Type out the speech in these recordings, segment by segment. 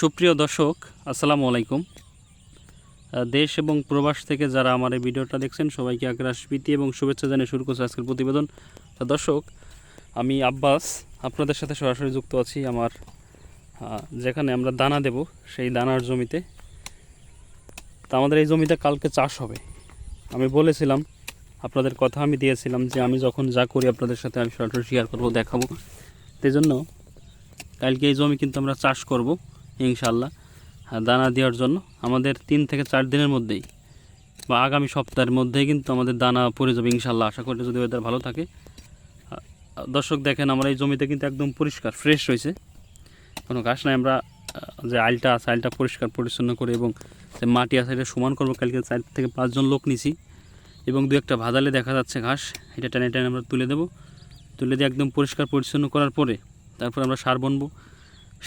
সুপ্রিয় দর্শক, আসসালামু আলাইকুম। দেশ এবং প্রবাস থেকে যারা আমার এই ভিডিওটা দেখছেন, সবাইকে আগ্রাস, প্রীতি এবং শুভেচ্ছা জানিয়ে শুরু করছে আজকের প্রতিবেদন। দর্শক, আমি আব্বাস, আপনাদের সাথে সরাসরি যুক্ত আছি আমার যেখানে আমরা দানা দেব, সেই দানার জমিতে। তা আমাদের এই জমিতে কালকে চাষ হবে। আমি বলেছিলাম, আপনাদের কথা আমি দিয়েছিলাম যে আমি যখন যা করি আপনাদের সাথে আমি সরাসরি শেয়ার করব, দেখাবো। সেই জন্য কালকে এই জমি কিন্তু আমরা চাষ করব। ইনশাল্লাহ আর দানা দেওয়ার জন্য। আমাদের তিন থেকে চার দিনের মধ্যেই বা আগামী সপ্তাহের মধ্যেই কিন্তু আমাদের দানা পড়ে যাবে ইনশাল্লাহ আশা করি যদি ওয়েদার ভালো থাকে। দর্শক দেখেন, আমরা এই জমিতে কিন্তু একদম পরিষ্কার ফ্রেশ রয়েছে। কোনো ঘাস নাই। আমরা যে আইলটা আছে, আইলটা পরিষ্কার, পরিচ্ছন্ন করে এবং যে মাটি আছে, এটা সমান করব। কালকে চার থেকে পাঁচজন লোক নিছি। এবং দু একটা ভাদালে দেখা যাচ্ছে ঘাস। এটা টেনে টেনে আমরা তুলে দেবো। তুলে দিয়ে একদম পরিষ্কার, পরিচ্ছন্ন করার পরে তারপর আমরা সার বুনবো।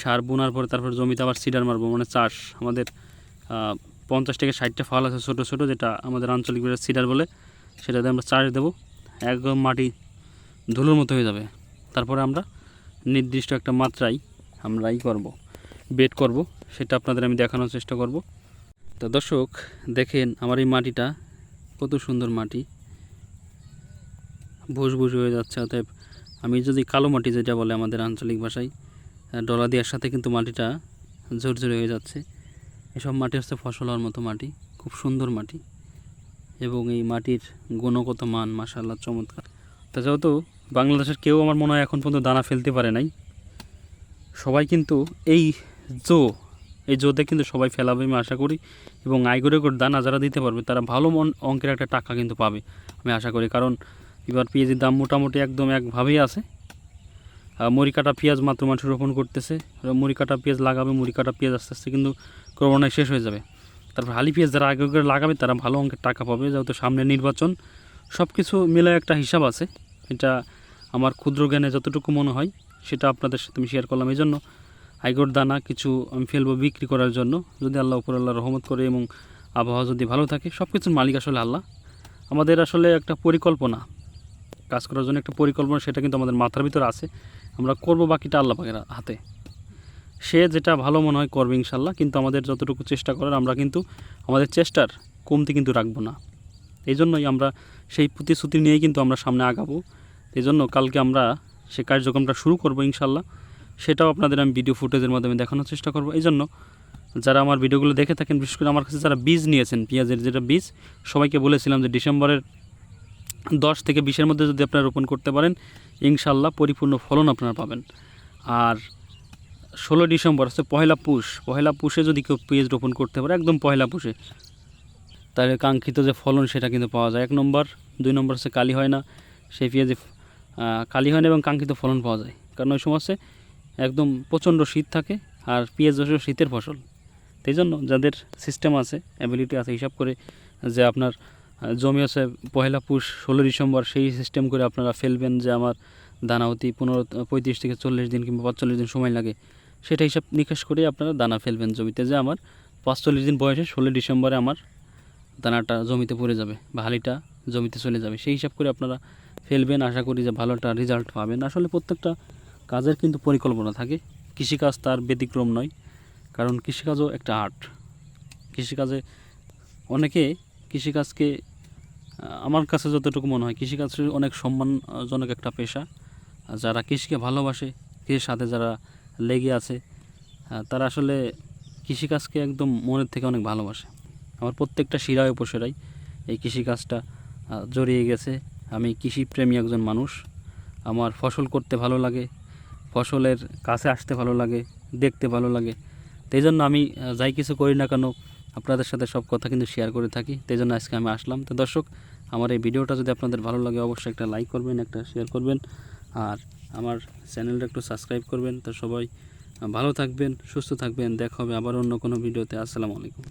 সার বোনার পরে তারপর জমিতে আবার সিডার মারবো মানে চাষ। আমাদের পঞ্চাশ থেকে ষাটটা ফল আছে ছোটো ছোটো, যেটা আমাদের আঞ্চলিক সিডার বলে, সেটাতে আমরা চাষ দেবো। একদম মাটি ধুলোর মতো হয়ে যাবে। তারপরে আমরা নির্দিষ্ট একটা মাত্রায় আমরা ই করব বেড করব, সেটা আপনাদের আমি দেখানোর চেষ্টা করব। তো দর্শক, দেখেন আমার এই মাটিটা কত সুন্দর মাটি। ভুস ভুস হয়ে যাচ্ছে, অতএব আমি যদি কালো মাটি যেটা বলে আমাদের আঞ্চলিক ভাষায় ডলা দেওয়ার সাথে কিন্তু মাটিটা ঝরঝরে হয়ে যাচ্ছে। এসব মাটি হচ্ছে ফসল হওয়ার মতো মাটি, খুব সুন্দর মাটি। এবং এই মাটির গুণগত মান মাসাল্লাহ চমৎকার। তা যেহেতু বাংলাদেশের কেউ আমার মনে হয় এখন পর্যন্ত দানা ফেলতে পারে নাই, সবাই কিন্তু এই জো, এই জোতে কিন্তু সবাই ফেলাবে আমি আশা করি। এবং আইগরে করে দানা যারা দিতে পারবে, তারা ভালো মন, অঙ্কের একটা টাকা কিন্তু পাবে, আমি আশা করি। কারণ এবার পেঁয়াজের দাম মোটামুটি একদম একভাবেই আছে। আর মুড়ি কাটা পেঁয়াজ মাত্র মানুষ রোপণ করতেছে। আর মুড়ি কাটা পেঁয়াজ লাগাবে, মুড়ি কাটা পেঁয়াজ আস্তে আস্তে কিন্তু ক্রমণায় শেষ হয়ে যাবে। তারপর হালি পেঁয়াজ যারা আগে করে লাগাবে, তারা ভালো অঙ্কের টাকা পাবে, যেহেতু সামনে নির্বাচন। সব কিছু মিলে একটা হিসাব আছে। এটা আমার ক্ষুদ্র জ্ঞানে যতটুকু মনে হয়, সেটা আপনাদের সাথে আমি শেয়ার করলাম এই জন্য আইগর দানা কিছু আমি ফেলব বিক্রি করার জন্য। যদি আল্লাহ উপর আল্লাহ রহমত করে এবং আবহাওয়া যদি ভালো থাকে সব কিছুর মালিক আসলে আল্লাহ। আমাদের আসলে একটা পরিকল্পনা। কাজ করার জন্য একটা পরিকল্পনা, সেটা কিন্তু আমাদের মাথার ভিতরে আছে। আমরা করব বাকিটা আল্লাহ পাকের হাতে। সে যেটা ভালো মনে হয় করবে ইনশাল্লাহ, কিন্তু আমাদের যতটুকু চেষ্টা করার, আমরা কিন্তু আমাদের চেষ্টার কমতি কিন্তু রাখব না। এই জন্যই আমরা সেই প্রতিশ্রুতি নিয়েই কিন্তু আমরা সামনে আগাবো। এই জন্য কালকে আমরা সে কার্যক্রমটা শুরু করব ইনশাল্লাহ। সেটাও আপনাদের আমি ভিডিও ফুটেজের মাধ্যমে দেখানোর চেষ্টা করব। এই জন্য যারা আমার ভিডিওগুলো দেখে থাকেন, বিশেষ করে আমার কাছে যারা বীজ নিয়েছেন, পেঁয়াজের যেটা বীজ, সবাইকে বলেছিলাম যে ডিসেম্বরের দশ থেকে বিশের মধ্যে যদি আপনারা রোপণ করতে পারেন, ইনশাল্লাহ পরিপূর্ণ ফলন আপনারা পাবেন। আর ষোলো ডিসেম্বর, হচ্ছে পহেলা পুষ। পহেলা পুষে যদি কেউ পেঁয়াজ রোপণ করতে পারে, একদম পহেলা পুষে। তাহলে কাঙ্ক্ষিত যে ফলন, সেটা কিন্তু পাওয়া যায়। এক নম্বর, দুই নম্বর হচ্ছে কালি হয় না। সেই পেঁয়াজে কালি হয় না এবং কাঙ্ক্ষিত ফলন পাওয়া যায়। কারণ ওই সময় একদম প্রচণ্ড শীত থাকে আর পেঁয়াজ হচ্ছে শীতের ফসল। সেই জন্য যাদের সিস্টেম আছে অ্যাবিলিটি আছে, হিসাব করে যে আপনার জমি আছে পহেলা পুষ ষোলো ডিসেম্বর, সেই সিস্টেম করে আপনারা ফেলবেন যে আমার দানা অতি পনেরো, পঁয়ত্রিশ থেকে চল্লিশ দিন কিংবা পাঁচচল্লিশ দিন সময় লাগে। সেটা হিসাব নিকাশ করে আপনারা দানা ফেলবেন জমিতে যে আমার পাঁচচল্লিশ দিন বয়সে ষোলো ডিসেম্বরে আমার দানাটা জমিতে পড়ে যাবে বা জমিতে চলে যাবে। সেই হিসাব করে আপনারা ফেলবেন। আশা করি যে ভালো একটা রেজাল্ট পাবেন। আসলে প্রত্যেকটা কাজের কিন্তু পরিকল্পনা থাকে। কৃষিকাজ তার ব্যতিক্রম নয়, কারণ কৃষিকাজও একটা আর্ট কৃষিকাজে অনেকে কৃষিকাজকে আমার কাছে যতটুকু মনে হয়, কৃষিকাজ অনেক সম্মানজনক একটা পেশা। যারা কৃষিকে ভালোবাসে কৃষির সাথে যারা লেগে আছে তারা আসলে কৃষিকাজকে একদম মনের থেকে অনেক ভালোবাসে। আমার প্রত্যেকটা শিরায় উপসেরাই এই কৃষিকাজটা জড়িয়ে গেছে। আমি কৃষিপ্রেমী একজন মানুষ। আমার ফসল করতে ভালো লাগে, ফসলের কাছে আসতে ভালো লাগে, দেখতে ভালো লাগে। তাই জন্য আমি যাই কিছু করি না কেন আপনাদের সাথে সব কথা কিন্তু শেয়ার করে থাকি, তাই জন্য আজকে আমি আসলাম। তো দর্শক, আমার এই ভিডিওটা যদি আপনাদের ভালো লাগে, অবশ্যই একটা লাইক করবেন, একটা শেয়ার করবেন। আর আমার চ্যানেলটা একটু সাবস্ক্রাইব করবেন। তো সবাই ভালো থাকবেন, সুস্থ থাকবেন। দেখা হবে আবার অন্য কোনো ভিডিওতে। আসসালামু আলাইকুম।